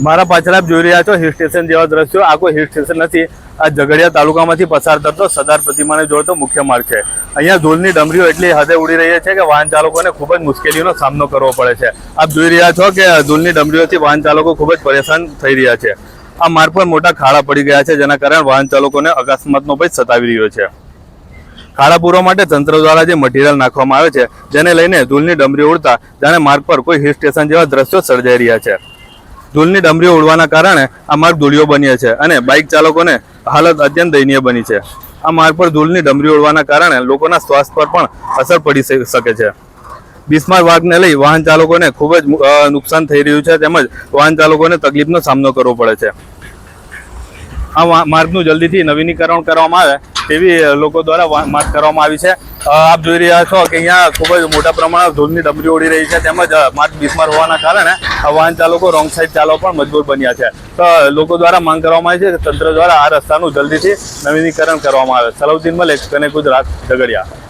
મારા પાછળ આપ જોઈ રહ્યા છો હિલ સ્ટેશન જેવા દ્રશ્યો. આ કોઈ હિલ સ્ટેશન નથી. આ ઝઘડિયા તાલુકામાંથી પસાર થતો સરદાર પ્રતિમાને જોડતો મુખ્ય માર્ગ છે. અહીંયા ધૂળની ડમરીઓ એટલી હદે ઉડી રહી છે કે વાહન ચાલકોને ખૂબ જ મુશ્કેલીનો સામનો કરવો પડે છે. આપ જોઈ રહ્યા છો કે ધૂળની ડમરીઓથી વાહન ચાલકો ખૂબ જ પરેશાન થઈ રહ્યા છે. આ માર્ગ પર મોટા ખાડા પડી ગયા છે, જેના કારણે વાહન ચાલકોને અકસ્માતનો ભય સતાવી રહ્યો છે. ખાડા પૂરવા માટે તંત્ર દ્વારા જે મટીરિયલ નાખવામાં આવે છે, જેને લઈને ધૂળની ડમરીઓ ઉડતા, જાણે માર્ગ પર કોઈ હિલ સ્ટેશન જેવા દ્રશ્યો સર્જાઈ રહ્યા છે. ધૂળની ડમરીઓ ઉડવાના કારણે આ માર્ગ ધૂળિયો બન્યો છે અને બાઇક ચાલકોને હાલત અત્યંત દયનીય બની છે. આ માર્ગ પર ધૂળની ડમરીઓ ઉડવાના કારણે લોકોના સ્વાસ્થ્ય પર પણ અસર પડી શકે છે. બિસ્માર વાઘને લઈ વાહન ચાલકોને ખૂબ જ નુકસાન થઈ રહ્યું છે તેમજ વાહન ચાલકોને તકલીફનો સામનો કરવો પડે છે. આ માર્ગનું જલ્દીથી નવીનીકરણ કરવામાં આવે તેવી લોકો દ્વારા માગ કરવામાં આવી છે. આપ જોઈ રહ્યા છો કે અહીંયા ખૂબ જ મોટા પ્રમાણમાં ધૂળની ડમરી ઉડી રહી છે તેમજ માર્ગ બિસ્માર હોવાના કારણે વાહન ચાલકો રોંગ સાઈડ ચાલવા પણ મજબૂર બન્યા છે. તો લોકો દ્વારા માંગ કરવામાં આવી છે કે તંત્ર દ્વારા આ રસ્તાનું જલ્દીથી નવીનીકરણ કરવામાં આવે. સલાઉદ્દીન મલેક કને ગુજરાત ઝઘડિયા.